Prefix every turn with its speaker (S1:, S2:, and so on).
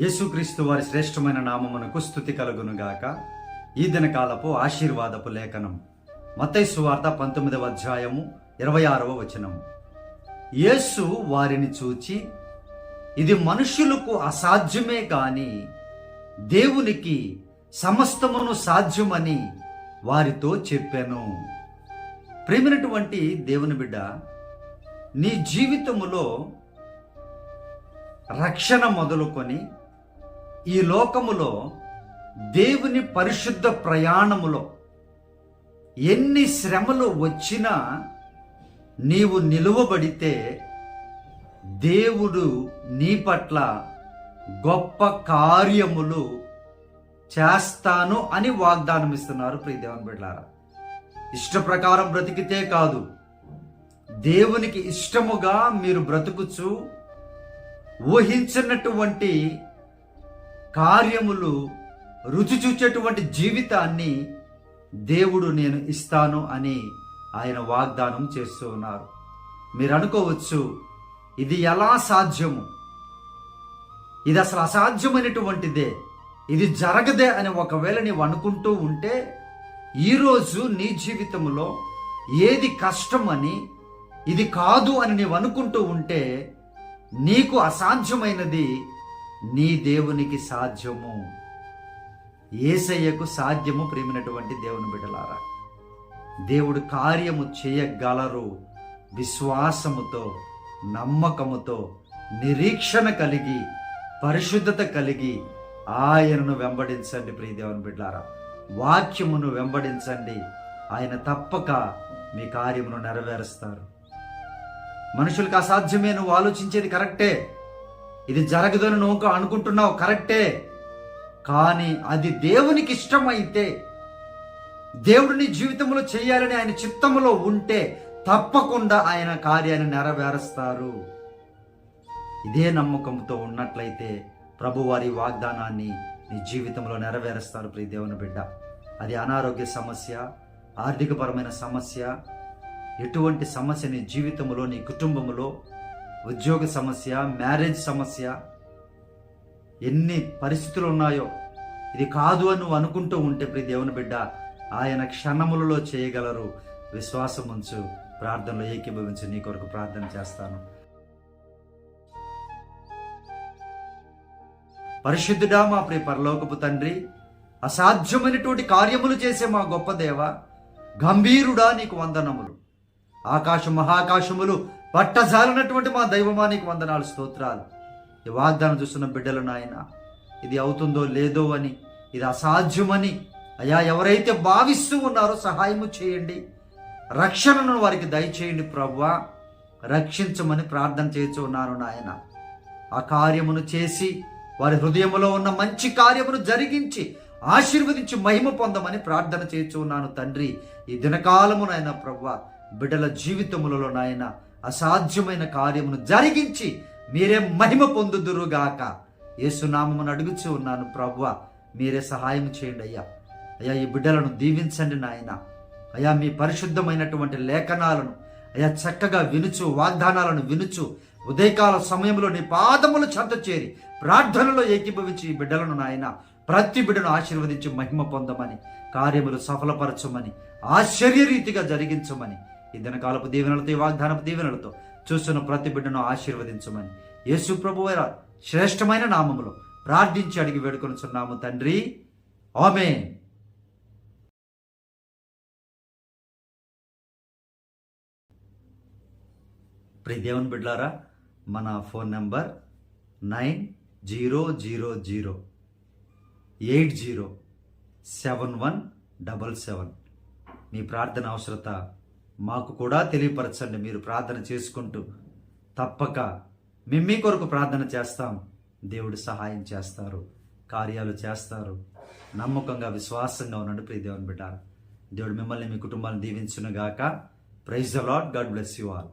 S1: యేసుక్రీస్తు వారి శ్రేష్టమైన నామమునకు స్థుతి కలుగునుగాక. ఈ దినకాలపు ఆశీర్వాదపు లేఖనం. మతైసు వార్త పంతొమ్మిదవ అధ్యాయము ఇరవై ఆరవ వచనము. యేసు వారిని చూచి ఇది మనుష్యులకు అసాధ్యమే కాని దేవునికి సమస్తమును సాధ్యమని వారితో చెప్పాను. ప్రేమినటువంటి దేవుని బిడ్డ నీ జీవితములో రక్షణ మొదలుకొని ఈ లోకములో దేవుని పరిశుద్ధ ప్రయాణములో ఎన్ని శ్రమలు వచ్చినా నీవు నిలువబడితే దేవుడు నీ పట్ల గొప్ప కార్యములు చేస్తాను అని వాగ్దానం ఇస్తున్నారు ప్రియదేవన్ బిడ్డారా ఇష్ట ప్రకారం బ్రతికితే కాదు దేవునికి ఇష్టముగా మీరు బ్రతుకుచు ఊహించినటువంటి కార్యములు రుచి చూచేటువంటి జీవితాన్ని దేవుడు నేను ఇస్తాను అని ఆయన వాగ్దానం చేస్తూ ఉన్నారు. మీరు అనుకోవచ్చు ఇది ఎలా సాధ్యము? ఇది అసలు అసాధ్యమైనటువంటిదే. ఇది జరగదే అని ఒకవేళ నీవు అనుకుంటూ ఉంటే ఈరోజు నీ జీవితంలో ఏది కష్టమని ఇది కాదు అని నీవు అనుకుంటూ ఉంటే నీకు అసాధ్యమైనది నీ దేవునికి సాధ్యము. ఏసయ్యకు సాధ్యము ప్రేమినటువంటి దేవుని బిడ్డలారా. దేవుడు కార్యము చేయగలరు విశ్వాసముతో నమ్మకముతో నిరీక్షణ కలిగి పరిశుద్ధత కలిగి ఆయనను వెంబడించండి ప్రియదేవుని బిడ్డారా వాక్యమును వెంబడించండి. ఆయన తప్పక మీ కార్యమును నెరవేరుస్తారు. మనుషులకు అసాధ్యమే నువ్వు ఆలోచించేది కరెక్టే. ఇది జరగదని నువ్వు అనుకుంటున్నావు కరెక్టే. కానీ అది దేవునికి ఇష్టమైతే దేవుడిని జీవితంలో చేయాలని ఆయన చిత్తములో ఉంటే తప్పకుండా ఆయన కార్యాన్ని నెరవేరుస్తారు. ఇదే నమ్మకంతో ఉన్నట్లయితే ప్రభువారి వాగ్దానాన్ని నీ జీవితంలో నెరవేరుస్తారు ప్రియ దేవుని బిడ్డ. అది అనారోగ్య సమస్య ఆర్థికపరమైన సమస్య ఎటువంటి సమస్య నీ జీవితంలో నీ కుటుంబంలో ఉద్యోగ సమస్య మ్యారేజ్ సమస్య ఎన్ని పరిస్థితులు ఉన్నాయో ఇది కాదు అని నువ్వు అనుకుంటూ ఉంటే ప్రి దేవుని బిడ్డ ఆయన క్షణములలో చేయగలరు. విశ్వాసం ఉంచు ప్రార్థనలో ఏకీభవించి నీ కొరకు ప్రార్థన చేస్తాను. పరిశుద్ధుడా మా ప్రియ పరలోకపు తండ్రి అసాధ్యమైనటువంటి కార్యములు చేసే మా గొప్ప దేవ గంభీరుడా నీకు వందనములు. ఆకాశ మహాకాశములు పట్టజాలినటువంటి మా దైవమా నీకు వందనాలు స్తోత్రాలు. ఈ వాగ్దానం చూస్తున్న బిడ్డలు నాయన ఇది అవుతుందో లేదో అని ఇది అసాధ్యమని అయా ఎవరైతే భావిస్తూ ఉన్నారో సహాయము చేయండి. రక్షణను వారికి దయచేయండి ప్రవ్వా. రక్షించమని ప్రార్థన చేస్తూ ఉన్నాను నాయన. ఆ కార్యమును చేసి వారి హృదయంలో ఉన్న మంచి కార్యమును జరిగించి ఆశీర్వదించి మహిమ పొందమని ప్రార్థన చేస్తూ ఉన్నాను తండ్రి. ఈ దినకాలము నాయన బిడ్డల జీవితములలో నాయన అసాధ్యమైన కార్యమును జరిగించి మీరే మహిమ పొందుదురుగాక. ఏసునామమును అడుగుచూ ఉన్నాను ప్రభు మీరే సహాయం చేయండి అయ్యా. అయ్యా ఈ బిడ్డలను దీవించండి నాయన. అయ్యా మీ పరిశుద్ధమైనటువంటి లేఖనాలను అయ్యా చక్కగా వినుచు వాగ్దానాలను వినుచు ఉదయకాల సమయంలో నీ పాదములు చెంత చేరి ప్రార్థనలో ఏకీభవించి ఈ బిడ్డలను నాయన ప్రతి బిడ్డను ఆశీర్వదించి మహిమ పొందమని కార్యములు సఫలపరచమని ఆశ్చర్యరీతిగా జరిగించమని ఈ దినకాలపు దీవెనలతో ఈ వాగ్దానపు దీవెనలతో చూస్తున్న ప్రతి బిడ్డను ఆశీర్వదించమని. యేసు ప్రభు శ్రేష్టమైన నామములో ప్రార్థించి అడిగి వేడుకొనుచున్నాము తండ్రి. ఆమె ప్రిదేవన్ బిడ్లారా మన phone number nine zero zero zero eight zero seven one double seven. మీ ప్రార్థన అవసరత మాకు కూడా తెలియపరచండి. మీరు ప్రార్థన చేసుకుంటూ తప్పక మేము మీ కొరకు ప్రార్థన చేస్తాం. దేవుడు సహాయం చేస్తారు. కార్యాలు చేస్తారు. నమ్మకంగా విశ్వాసంగా ఉండండి ప్రియ దేవుని బిడ్డారు. దేవుడు మిమ్మల్ని మీ కుటుంబాన్ని దీవించునుగాక. Praise the Lord God bless you all